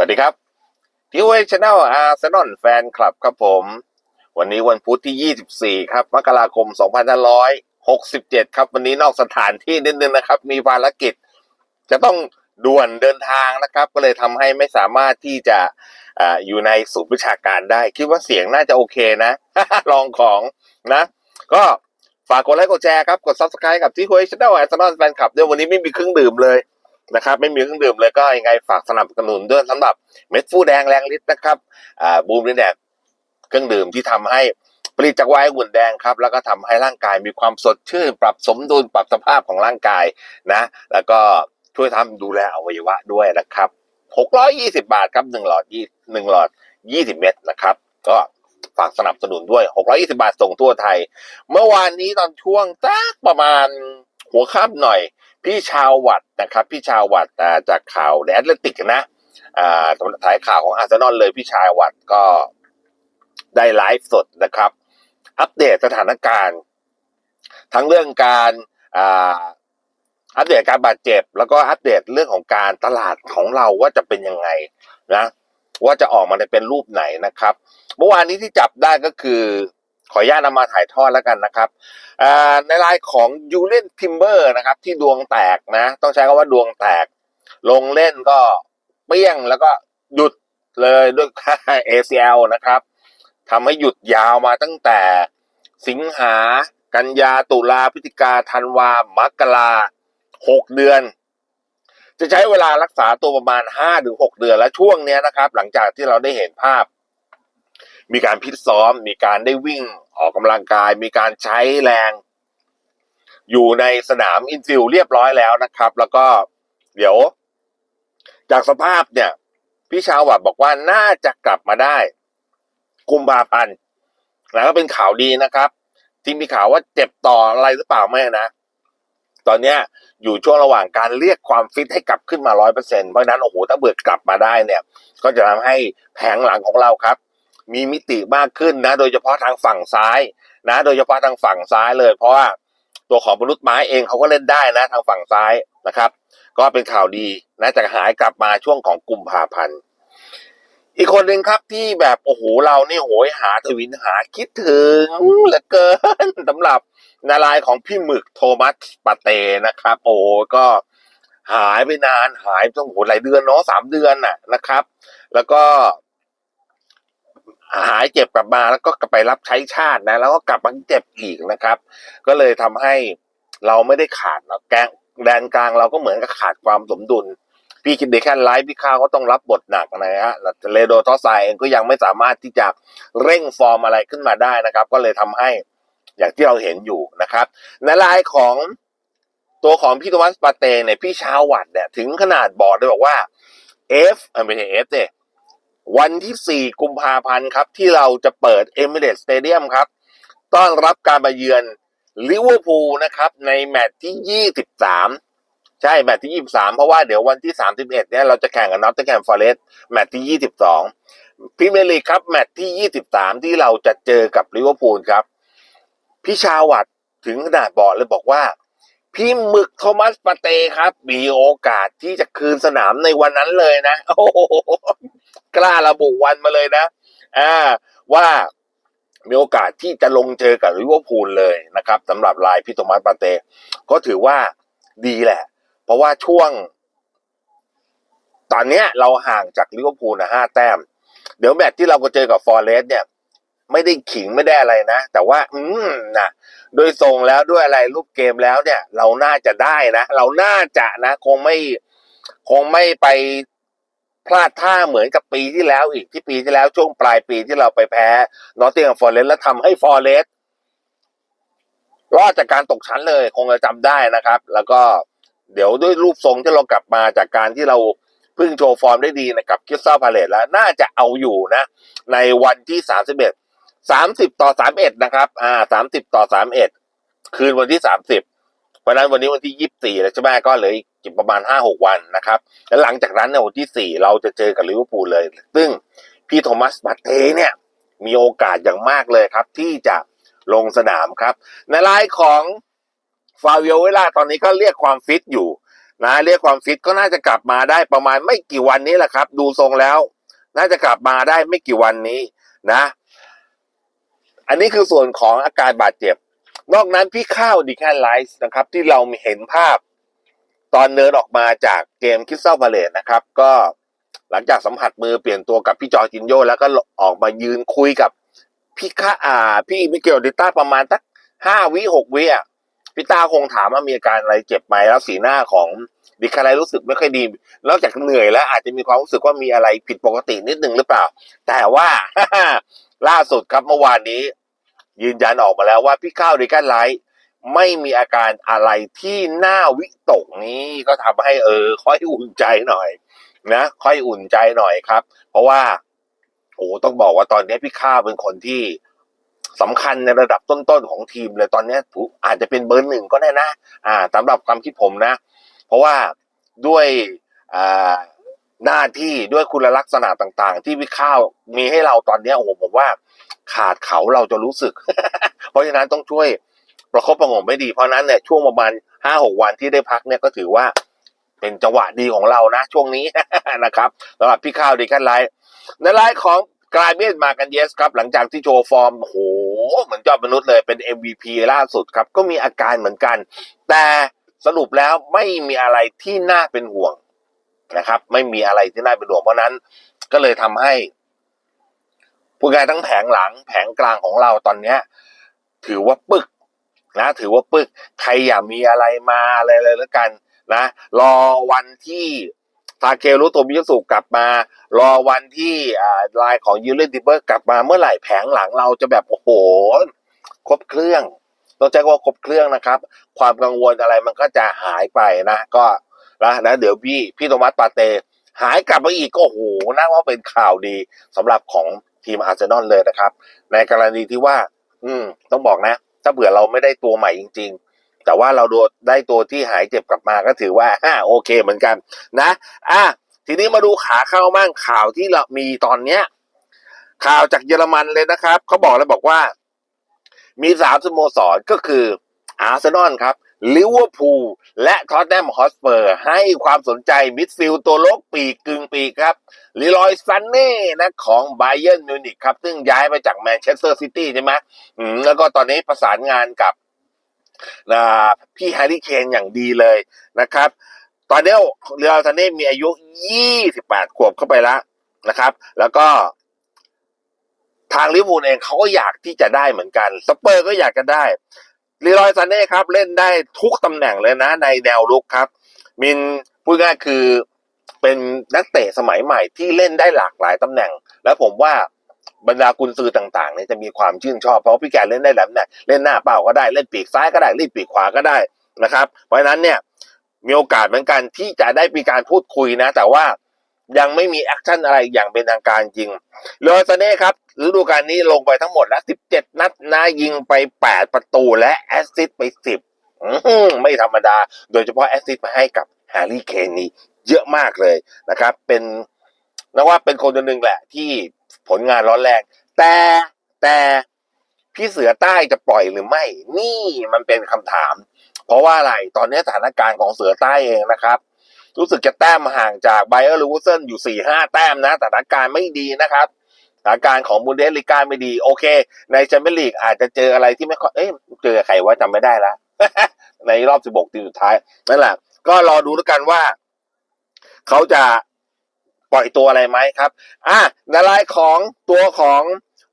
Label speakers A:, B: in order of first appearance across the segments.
A: วัสดีครับทีวีช anel อาร์เซนอลแฟนคลับครับผม วันนี้วันพุธที่ 24 ครับมกราคม 2567 ครับ วันนี้นอกสถานที่นิดนึงนะครับ มีภารกิจ จะต้องด่วนเดินทางนะครับ ก็เลยทำให้ไม่สามารถที่จะออยู่ในศูนย์วิชาการได้ คิดว่าเสียงน่าจะโอเคนะ ลองของนะ ก็ฝากกดไลค์กดแชร์ครับ กด subscribe กับที่คุยช anel อาร์เซนอลแฟนคลับด้วยวันนี้ไม่มีเครื่องดื่มเลย นะครับ ไม่มีเครื่องดื่มเลยก็ยังไงฝากสนับสนุนด้วยสำหรับเม็ดฟูแดงแรงฤทธิ์นะครับอ่าบูมนี่แดกเครื่องดื่มที่ทำให้ผลิตจากไวน์หุ่นแดงครับ แล้วก็ทำให้ร่างกายมีความสดชื่น ปรับสมดุลปรับสภาพของร่างกายนะ แล้วก็ช่วยทำดูแลอวัยวะด้วยนะครับ620 บาทครับ1หลอด1หลอด 20 เม็ดนะครับ ก็ฝากสนับสนุนด้วย 620 บาทส่งทั่วไทย เมื่อวานนี้ตอนช่วงสักประมาณ หัวค่ำหน่อย พี่ชาววัดนะครับ พี่ชาววัดจากข่าวแดดเลติกนะอาถ่ายข่าวของอาร์เซนอลเลยพี่ชาววัดก็ได้ไลฟ์สดนะครับ อัปเดตสถานการณ์ ทั้งเรื่องการอัปเดตการบาดเจ็บ แล้วก็อัปเดตเรื่องของการตลาดของเราว่าจะเป็นยังไงนะ ว่าจะออกมาในเป็นรูปไหนนะครับ เมื่อวานนี้ที่จับได้ก็คือ ขออนุญาตนำมาถ่ายทอดแล้วกันนะครับในรายของยูเลนทิมเบอร์นะครับ ที่ดวงแตกนะ ต้องใช้คำว่าดวงแตก ลงเล่นก็เปี้ยงแล้วก็หยุดเลยด้วยค่า ACL นะครับทำให้หยุดยาวมาตั้งแต่สิงหากันยาตุลาพฤศจิกาธันวามกราหกเดือน จะใช้เวลารักษาตัวประมาณห้าถึงหกเดือนและช่วงนี้นะครับ หลังจากที่เราได้เห็นภาพ มีการพิซ้อม มีการได้วิ่งออกกำลังกาย มีการใช้แรง อยู่ในสนามอินฟิลเรียบร้อยแล้วนะครับ แล้วก็เดี๋ยว จากสภาพเนี่ย พี่ชาววัดบอกว่าน่าจะกลับมาได้กุมภาพันธ์แล้วก็เป็นข่าวดีนะครับ ที่มีข่าวว่าเจ็บต่ออะไรหรือเปล่าไม่นะ ตอนเนี้ยอยู่ช่วงระหว่างการเรียกความฟิตให้กลับขึ้นมาร้อยเปอร์เซ็นต์เพราะนั้นโอ้โหถ้าเบิดกลับมาได้เนี่ย ก็จะทำให้แผงหลังของเราครับ มีมิติมากขึ้นนะ โดยเฉพาะทางฝั่งซ้ายนะ โดยเฉพาะทางฝั่งซ้ายเลย เพราะว่าตัวของมนุษย์ไม้เองเขาก็เล่นได้นะทางฝั่งซ้ายนะครับ ก็เป็นข่าวดีนะจะหายกลับมาช่วงของกุมภาพันธ์อีกคนหนึ่งครับที่แบบโอ้โหเรานี่โหยหาทวินหาคิดถึงเหลือเกินสำหรับนารายของพี่หมึกโทมัสปาเตนะครับ โอ้ก็หายไปนานหายต้องโหหลายเดือนเนาะสามเดือนน่ะนะครับ แล้วก็ หายเจ็บกลับมาแล้วก็กลับไปรับใช้ชาตินะ แล้วก็กลับมาเจ็บอีกนะครับ ก็เลยทำให้เราไม่ได้ขาดแล้วแกงแดนกลางเราก็เหมือนกับขาดความสมดุลพี่คิดเดแคนไลฟ์พี่ข้าวก็ต้องรับบทหนักนะฮะเลโดทอสไซเองก็ยังไม่สามารถที่จะเร่งฟอร์มอะไรขึ้นมาได้นะครับ ก็เลยทำให้อย่างที่เราเห็นอยู่นะครับในรายของตัวของพี่โทมัสปาเตเนี่ยพี่ชาววัดเนี่ยถึงขนาดบอกเลยบอกว่า F เออไม่ใช่ F เนี่ย วันที่ 4 กุมภาพันธ์ครับ ที่เราจะเปิดเอมิเรตสเตเดียมครับ ต้อนรับการมาเยือนลิเวอร์พูลนะครับ ในแมตช์ที่ 23 ใช่แมตช์ที่ 23 เพราะว่าเดี๋ยววันที่ 31 เนี่ยเราจะแข่งกับนอตเทอร์แกมฟอร์เรสต์แมตช์ที่ 22พรีเมร์ลีครับแมตช์ที่ 23 ที่เราจะเจอกับลิเวอร์พูลครับพี่ชาวัดถึงขนาดบอกเลยบอกว่า พี่หมึกโทมัสปาเตครับ มีโอกาสที่จะคืนสนามในวันนั้นเลยนะ โอ้โหกล้าระบุวันมาเลยนะอ่าว่ามีโอกาสที่จะลงเจอกับลิเวอร์พูลเลยนะครับสำหรับลายพี่โทมัสปาเต ก็ถือว่าดีแหละ เพราะว่าช่วง ตอนเนี้ยเราห่างจากลิเวอร์พูลนะห้าแต้ม เดี๋ยวแมตช์ที่เราก็เจอกับฟอร์เรสต์เนี่ย ไม่ได้ขิงไม่ได้อะไรนะ แต่ว่า อืมนะโดยทรงแล้วด้วยอะไรรูปเกมแล้วเนี่ย เราน่าจะได้นะ เราน่าจะนะ คงไม่ คงไม่ไปพลาดท่าเหมือนกับปีที่แล้วอีกที่ปีที่แล้วช่วงปลายปีที่เราไปแพ้นอตติงแฮมฟอร์เรสต์แล้วทำให้ฟอร์เรสต์รอดจากการตกชั้นเลย คงจะจำได้นะครับ แล้วก็เดี๋ยวด้วยรูปทรงที่เรากลับมาจากการที่เราเพิ่งโชว์ฟอร์มได้ดีนะกับคิสซาพาเลตแล้ว น่าจะเอาอยู่นะ ในวันที่สาม สามสิบต่อสามเอ็ดนะครับ อ่าสามสิบต่อสามเอ็ดคืนวันที่สามสิบเพราะนั้นวันนี้วันที่ยี่สิบสี่แล้วใช่ไหมก็เหลยอีกประมาณห้าหกวันนะครับ แล้วหลังจากนั้นในวันที่สี่เราจะเจอกับลิเวอร์พูลเลย ซึ่งพี่โทมัสบัตเต้เนี่ยมีโอกาสอย่างมากเลยครับ ที่จะลงสนามครับ ในรายของฟาวิโอเวล่าตอนนี้ก็เรียกความฟิตอยู่นะเรียกความฟิตก็น่าจะกลับมาได้ประมาณไม่กี่วันนี้แหละครับ ดูทรงแล้ว น่าจะกลับมาได้ไม่กี่วันนี้นะ อันนี้คือส่วนของอาการบาดเจ็บ นอกนั้นพี่ข้าวดีแค่ไลฟ์นะครับ ที่เราเห็นภาพ ตอนเดินออกมาจากเกมคิสเซลพาเลตนะครับ ก็หลังจากสัมผัสมือเปลี่ยนตัวกับพี่จอร์จินโยแล้วก็ออกมายืนคุยกับพี่ข้าอ่า พี่มิเกลดิต้าประมาณสักห้าวิหกวิอะพี่ตาคงถามว่ามีอาการอะไรเจ็บไหมแล้วสีหน้าของดิคาไรรู้สึกไม่ค่อยดี นอกจากเหนื่อยแล้วอาจจะมีความรู้สึกว่ามีอะไรผิดปกตินิดนึงหรือเปล่า แต่ว่าล่าสุดครับเมื่อวานนี้ ยืนยันออกมาแล้วว่าพี่ข้าวดิกันไลท์ไม่มีอาการอะไรที่น่าวิตกนี้ก็ทำให้เออ ค่อยอุ่นใจหน่อย นะ ค่อยอุ่นใจหน่อยครับ เพราะว่าโอ้ต้องบอกว่าตอนนี้พี่ข้าวเป็นคนที่สำคัญในระดับต้นๆของทีมเลยตอนนี้ถูอาจจะเป็นเบอร์หนึ่งก็ได้นะ อ่าสำหรับความคิดผมนะ เพราะว่าด้วยอ่าหน้าที่ด้วยคุณลักษณะต่าง ๆ ที่พี่ข้าวมีให้เราตอนนี้โอ้โหผมว่า ขาดเขาเราจะรู้สึก เพราะฉะนั้นต้องช่วยประคบประงมไม่ดี เพราะนั้นเนี่ยช่วงประมาณห้าหกวันที่ได้พักเนี่ยก็ถือว่าเป็นจังหวะดีของเรานะ ช่วงนี้นะครับสำหรับพี่ข้าวดีกันไลฟ์ในไลฟ์ของกลายเบียนมากันเยสครับ หลังจากที่โชว์ฟอร์มโหเหมือนยอดมนุษย์เลยเป็น MVP ล่าสุดครับ ก็มีอาการเหมือนกัน แต่สรุปแล้วไม่มีอะไรที่น่าเป็นห่วงนะครับ ไม่มีอะไรที่น่าเป็นห่วงเพราะนั้นก็เลยทำให้ ผู้งานทั้งแผงหลังแผงกลางของเราตอนเนี้ยถือว่าปึกนะ ถือว่าปึกใครอย่ามีอะไรมาอะไรเลยแล้วกันนะ รอวันที่ทาเครุโตมิยสุกลับมา รอวันที่ลายของยูเลนดิเบอร์กลับมาเมื่อไหร่แผงหลังเราจะแบบโอ้โหครบเครื่องต้องใช้คำว่าครบเครื่องนะครับ ความกังวลอะไรมันก็จะหายไปนะ ก็นะนะเดี๋ยวพี่พี่โทมัสปาเต หายกลับมาอีกก็โอ้โหน่าว่าเป็นข่าวดีสำหรับของ ทีมอาร์เซนอลเลยนะครับ ในกรณีที่ว่า อืม ต้องบอกนะ ถ้าเผื่อเราไม่ได้ตัวใหม่จริง ๆ แต่ว่าเราโดนได้ตัวที่หายเจ็บกลับมาก็ถือว่าอ่าโอเคเหมือนกัน นะ อะทีนี้มาดูขาเข้ามั่งข่าวที่เรามีตอนเนี้ย ข่าวจากเยอรมันเลยนะครับเขาบอกเลยบอกว่า มีสามสโมสรก็คืออาร์เซนอลครับ ลิเวอร์พูลและท็อตแนมฮอสเปอร์ ให้ความสนใจมิดฟิลด์ตัวลกปีกกึ่งปีกครับลีลอยซันเน่นะของไบเ e นมิวนิกครับ ซึ่งย้ายมาจากแมนเชสเตอร์ซิตี้ใช่ไหมอืมแล้วก็ตอนนี้ประสานงานกับอ่าพี่แฮร์รี่เคนอย่างดีเลยนะครับ ตอนนี้เรียลซันเน่มีอายุ 28 ขวบเข้าไปแล้วนะครับ แล้วก็ทางลิเวอร์พูลเองเขาก็อยากที่จะได้เหมือนกัน สเปอร์ก็อยากจะได้ ลีรอยซันเน่ครับเล่นได้ทุกตำแหน่งเลยนะในแนวรุกครับ มินพูดง่ายคือเป็นนักเตะสมัยใหม่ที่เล่นได้หลากหลายตำแหน่ง แล้วผมว่าบรรดากุนซือต่างๆเนี่ยจะมีความชื่นชอบ เพราะพี่แกเล่นได้หลายตำแหน่งเล่นหน้าเป้าก็ได้เล่นปีกซ้ายก็ได้เล่นปีกขวาก็ได้นะครับ เพราะฉะนั้นเนี่ยมีโอกาสเหมือนกันที่จะได้มีการพูดคุยนะ แต่ว่า ยังไม่มีแอคชั่นอะไรอย่างเป็นทางการจริงเลอซาเน่ครับฤดูกาลนี้ลงไปทั้งหมดแล้ว 17 นัดนะยิงไป 8 ประตูและแอสซิสต์ไป 10 ไม่ธรรมดา โดยเฉพาะแอสซิสต์มาให้กับแฮร์รี่เคนนี่เยอะมากเลยนะครับ เป็นนักว่าเป็นคนคนหนึ่งแหละที่ผลงานร้อนแรง แต่แต่พี่เสือใต้จะปล่อยหรือไม่ นี่มันเป็นคำถาม เพราะว่าอะไรตอนนี้สถานการณ์ของเสือใต้เองนะครับ รู้สึกจะแต้มห่างจากไบเออร์ลูเซนอยู่สี่ห้าแต้มนะสถานการณ์ไม่ดีนะครับสถานการณ์ของบุนเดสลิก้าไม่ดี โอเค ในแชมเปี้ยนลีกอาจจะเจออะไรที่ไม่ค่อยเอ๊ะเจอใครว่าจำไม่ได้ละในรอบสิบทีมสุดท้ายนั่นแหละ ก็รอดูแล้วกันว่า เขาจะปล่อยตัวอะไรไหมครับ อะในรายของตัวของ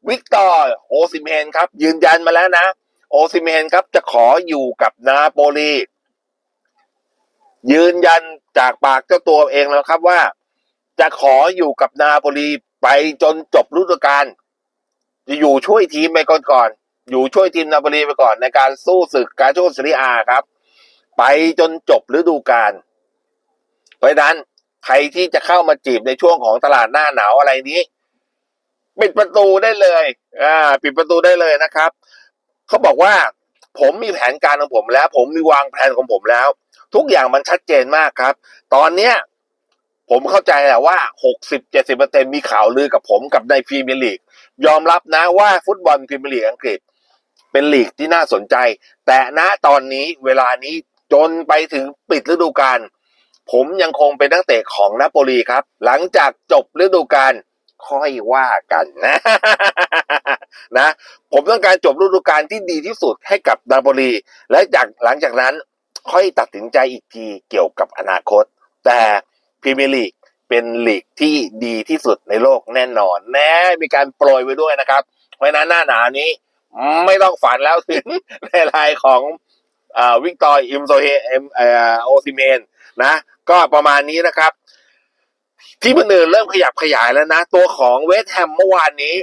A: วิกตอร์โอซิเมนครับ ยืนยันมาแล้วนะ โอซิเมนครับจะขออยู่กับนาโปลียืนยัน จากปากเจ้าตัวเองแล้วครับว่า จะขออยู่กับนาโปลีไปจนจบฤดูกาลจะอยู่ช่วยทีมไปก่อนก่อนอยู่ช่วยทีมนาโปลีไปก่อนในการสู้ศึกการโชคซีรีอาครับ ไปจนจบฤดูกาลเพราะฉะนั้นใครที่จะเข้ามาจีบในช่วงของตลาดหน้าหนาวอะไรนี้ปิดประตูได้เลย อ่า ปิดประตูได้เลยนะครับ เขาบอกว่า ผมมีแผนการของผมแล้ว ผมมีวางแผนของผมแล้ว ทุกอย่างมันชัดเจนมากครับ ตอนเนี้ยผมเข้าใจแหละว่า 60-70%มีข่าวลือกับผมกับในพรีเมียร์ลีก ยอมรับนะว่าฟุตบอลพรีเมียร์ลีกอังกฤษ เป็นลีกที่น่าสนใจ แต่ณตอนนี้เวลานี้จนไปถึงปิดฤดูกาลผมยังคงเป็นนักเตะของนาโปลีครับ หลังจากจบฤดูกาลค่อยว่ากันนะ นะ ผมต้องการจบฤดูกาลที่ดีที่สุดให้กับนาโปลี และจากหลังจากนั้นค่อยตัดสินใจอีกทีเกี่ยวกับอนาคต แต่พรีเมียร์ลีกเป็นลีกที่ดีที่สุดในโลกแน่นอน แน่มีการโปรยไว้ด้วยนะครับ เพราะฉะนั้นหน้าหนาวนี้ไม่ต้องฝันแล้วถึงในรายของอวิกตอร์อิมโซเฮเอ็มโอซิเมนนะ ก็ประมาณนี้นะครับ ที่มันอื่นเริ่มขยับขยายแล้วนะ ตัวของเวสแฮมเมื่อวานนี้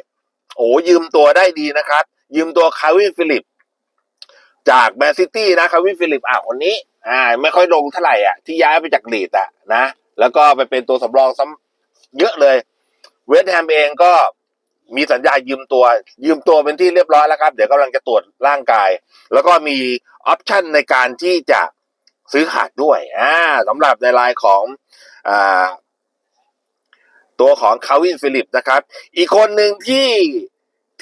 A: โอ้ยืมตัวได้ดีนะครับ ยืมตัวคาวินฟิลิป จากแมนซิตี้นะคาวินฟิลิปอะคนนี้อ่าไม่ค่อยลงเท่าไหร่อะที่ย้ายไปจากลีดอะนะแล้วก็ไปเป็นตัวสำรองซ้ำเยอะเลย เวสต์แฮมเองก็มีสัญญายืมตัว ยืมตัวเป็นที่เรียบร้อยแล้วครับ เดี๋ยวกำลังจะตรวจร่างกาย แล้วก็มีออปชันในการที่จะซื้อขาดด้วยอ่าสำหรับในรายของอ่า ตัวของคาวินฟิลิปนะครับ อีกคนหนึ่งที่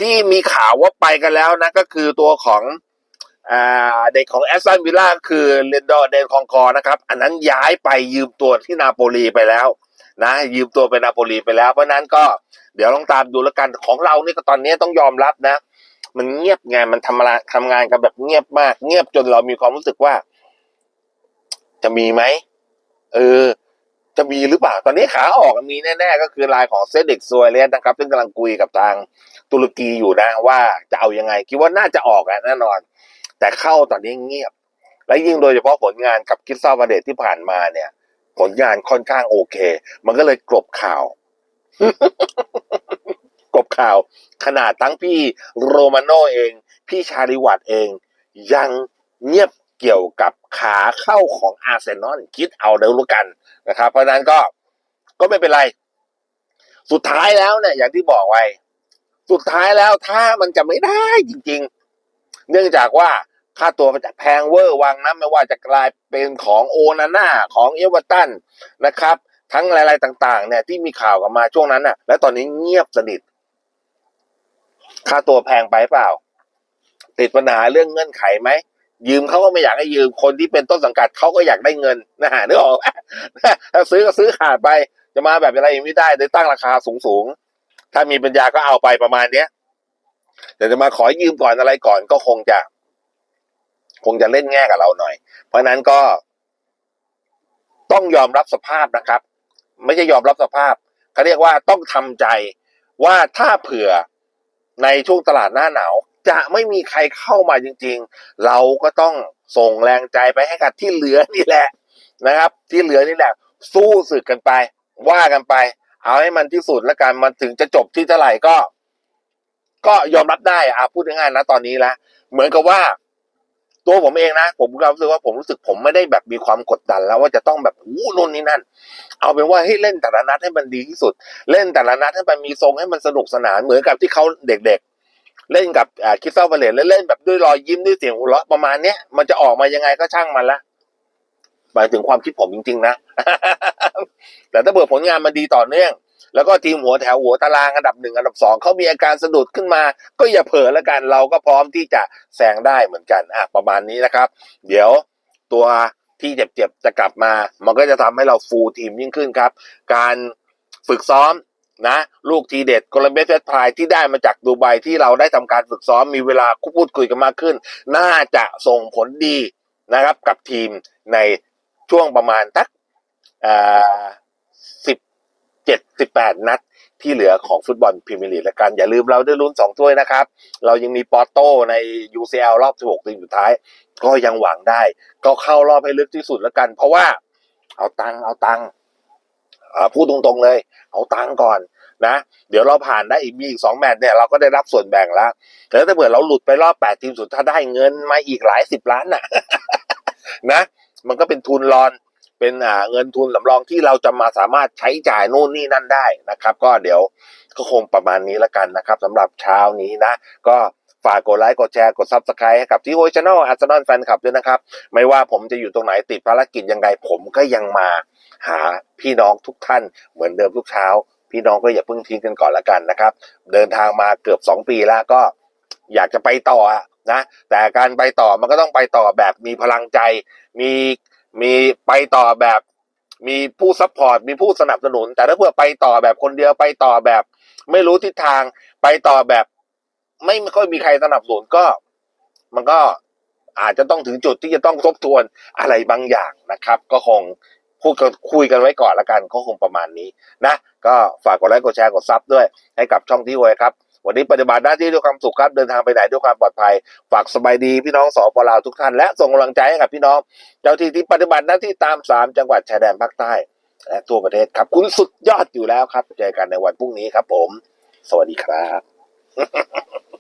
A: ที่มีข่าวว่าไปกันแล้วนะ ก็คือตัวของอ่าเด็กของแอสตันวิลล่าคือเรนดอร์เดนคองคอนะครับ อันนั้นย้ายไปยืมตัวที่นาโปลีไปแล้วนะยืมตัวไปนาโปลีไปแล้ว เพราะนั้นก็เดี๋ยวลองตามดูแล้วกันของเรานี่ก็ตอนนี้ต้องยอมรับนะ มันเงียบไงมันทำอะทำงานกันแบบเงียบมาก เงียบจนเรามีความรู้สึกว่า จะมีไหมเออ จะมีหรือเปล่า ตอนนี้ขาออกมีแน่ ๆ ก็คือลายของเซเด็กซวยเลสนะครับ ซึ่งกำลังคุยกับทางตุรกีอยู่นะว่าจะเอายังไง คิดว่าน่าจะออกแน่นอน แต่เข้าตอนนี้เงียบ และยิ่งโดยเฉพาะผลงานกับคิดซาบาเดตที่ผ่านมาเนี่ย ผลงานค่อนข้างโอเค มันก็เลยกลบข่าวกลบข่าว ขนาดทั้งพี่โรมาโนเอง พี่ชาลิวัตเอง ยังเงียบเกี่ยวกับขาเข้าของอาร์เซนอลคิดเอาเดี๋ยวรู้กัน นะครับ เพราะนั้นก็ก็ไม่เป็นไร สุดท้ายแล้วเนี่ย อย่างที่บอกไว้ สุดท้ายแล้วถ้ามันจะไม่ได้จริง ๆ เนื่องจากว่าค่าตัวมันจะแพงเวอร์วังนะไม่ว่าจะกลายเป็นของโอนาน่าของเอเวอร์ตันนะครับ ทั้งหลายๆต่าง ๆ เนี่ยที่มีข่าวกันมาช่วงนั้นน่ะ และตอนนี้เงียบสนิท ค่าตัวแพงไปเปล่า ติดปัญหาเรื่องเงื่อนไขไหม ยืมเขาก็ไม่อยากให้ยืมคนที่เป็นต้นสังกัดเขาก็อยากได้เงินนะฮะนึกออกถ้าซื้อก็ซื้อขาดไป จะมาแบบอะไรไม่ได้เลยตั้งราคาสูงสูงถ้ามีปัญญาก็เอาไปประมาณเนี้ยแต่จะมาขอยืมก่อนอะไรก่อนก็คงจะ คงจะเล่นแง่กับเราหน่อย เพราะฉะนั้นก็ ต้องยอมรับสภาพนะครับ ไม่ใช่ยอมรับสภาพเขาเรียกว่าต้องทำใจว่าถ้าเผื่อในช่วงตลาดหน้าหนาว จะไม่มีใครเข้ามาจริง ๆ เราก็ต้องส่งแรงใจไปให้กับที่เหลือนี่แหละนะครับ ที่เหลือนี่แหละ สู้ศึกกันไป ว่ากันไป เอาให้มันที่สุดแล้วกันมันถึงจะจบที่เท่าไหร่ก็ ก็ยอมรับได้อะพูดง่ายๆนะตอนนี้ละเหมือนกับว่า ตัวผมเองนะ ผมก็รู้สึกว่าผมรู้สึกผมไม่ได้แบบมีความกดดันแล้วว่าจะต้องแบบอู้นู่นนี่นั่น เอาเป็นว่าให้เล่นแต่ละนัดให้มันดีที่สุด เล่นแต่ละนัดให้มันมีทรงให้มันสนุกสนานเหมือนกับที่เขาเด็กๆ เล่นกับคิสเซลเวเลตเล่นแบบด้วยรอยยิ้มด้วยเสียงหัวเราะประมาณเนี้ยมันจะออกมายังไงก็ช่างมันละหมายถึงความคิดผมจริง ๆ นะ แต่ถ้าเบื่อผลงานมันดีต่อเนื่อง แล้วก็ทีมหัวแถวหัวตารางอันดับหนึ่งอันดับสองเขามีอาการสะดุดขึ้นมา ก็อย่าเผลอแล้วกันเราก็พร้อมที่จะแซงได้เหมือนกันอะประมาณนี้นะครับ เดี๋ยวตัวที่เจ็บๆจะกลับมา มันก็จะทำให้เราฟูลทีมยิ่งขึ้นครับ การฝึกซ้อม นะ ลูกทีเด็ดโคลัมเบียเฟสพายที่ได้มาจากดูไบที่เราได้ทำการฝึกซ้อมมีเวลาคุพูดคุยกันมากขึ้น น่าจะส่งผลดีนะครับกับทีมในช่วงประมาณตักสิบเจ็ดสิบแปดนัดที่เหลือของฟุตบอลพรีเมียร์ลีกและกัน อย่าลืมเราได้ลุ้นสองถ้วยนะครับ เรายังมีปอร์โต้ใน UCL รอบ 16 ทีมสุดท้าย ก็ยังหวังได้ ก็เข้ารอบให้ลึกที่สุดแล้วกัน เพราะว่าเอาตังเอาตังพูดตรงๆเลย เอาตังก่อน นะเดี๋ยวเราผ่านได้อีกมีอีกสองแมตช์เนี่ยเราก็ได้รับส่วนแบ่งแล้วแต่ถ้าเผื่อเราหลุดไปรอบแปดทีมสุดถ้าได้เงินมาอีกหลายสิบล้านน่ะนะ มันก็เป็นทุนรอนเป็นเงินทุนสำรองที่เราจะมาสามารถใช้จ่ายนู่นนี่นั่นได้นะครับ ก็เดี๋ยวก็คงประมาณนี้ล้วกันนะครับสำหรับเช้านี้นะ ก็ฝากกดไลค์กดแชร์กดซับสไครต์ให้กับที่โอช n น l อาร์เซนอลแฟนคลับด้วยนะครับ ไม่ว่าผมจะอยู่ตรงไหนติดภารกิจยังไงผมก็ยังมาหาพี่น้องทุกท่านเหมือนเดิมทุกเช้า พี่น้องก็อย่าเพิ่งทิ้งกันก่อนละกันนะครับ เดินทางมาเกือบสองปีแล้วก็อยากจะไปต่อนะแต่การไปต่อมันก็ต้องไปต่อแบบมีพลังใจ มีมีไปต่อแบบมีผู้ซัพพอร์ตมีผู้สนับสนุน แต่ถ้าเพื่อไปต่อแบบคนเดียวไปต่อแบบ ไม่รู้ทิศทางไปต่อแบบ ไม่ค่อยมีใครสนับสนุนก็ มันก็อาจจะต้องถึงจุดที่จะต้องทบทวนอะไรบางอย่างนะครับ ก็คง พูดกันคุยกันไว้ก่อนละกันก็คงประมาณนี้นะก็ฝากกดไลค์กดแชร์กดซับด้วยให้กับช่องที่ไวยครับวันนี้ปฏิบัติหน้าที่ด้วยความสุขครับเดินทางไปไหนด้วยความปลอดภัย ฝากสบายดีพี่น้องสปลาวทุกท่านและส่งกำลังใจให้กับพี่น้อง เจ้าที่ที่ปฏิบัติหน้าที่ตามสามจังหวัดชายแดนภาคใต้ และทั่วประเทศครับ คุณสุดยอดอยู่แล้วครับเจอกันในวันพรุ่งนี้ครับผม สวัสดีครับ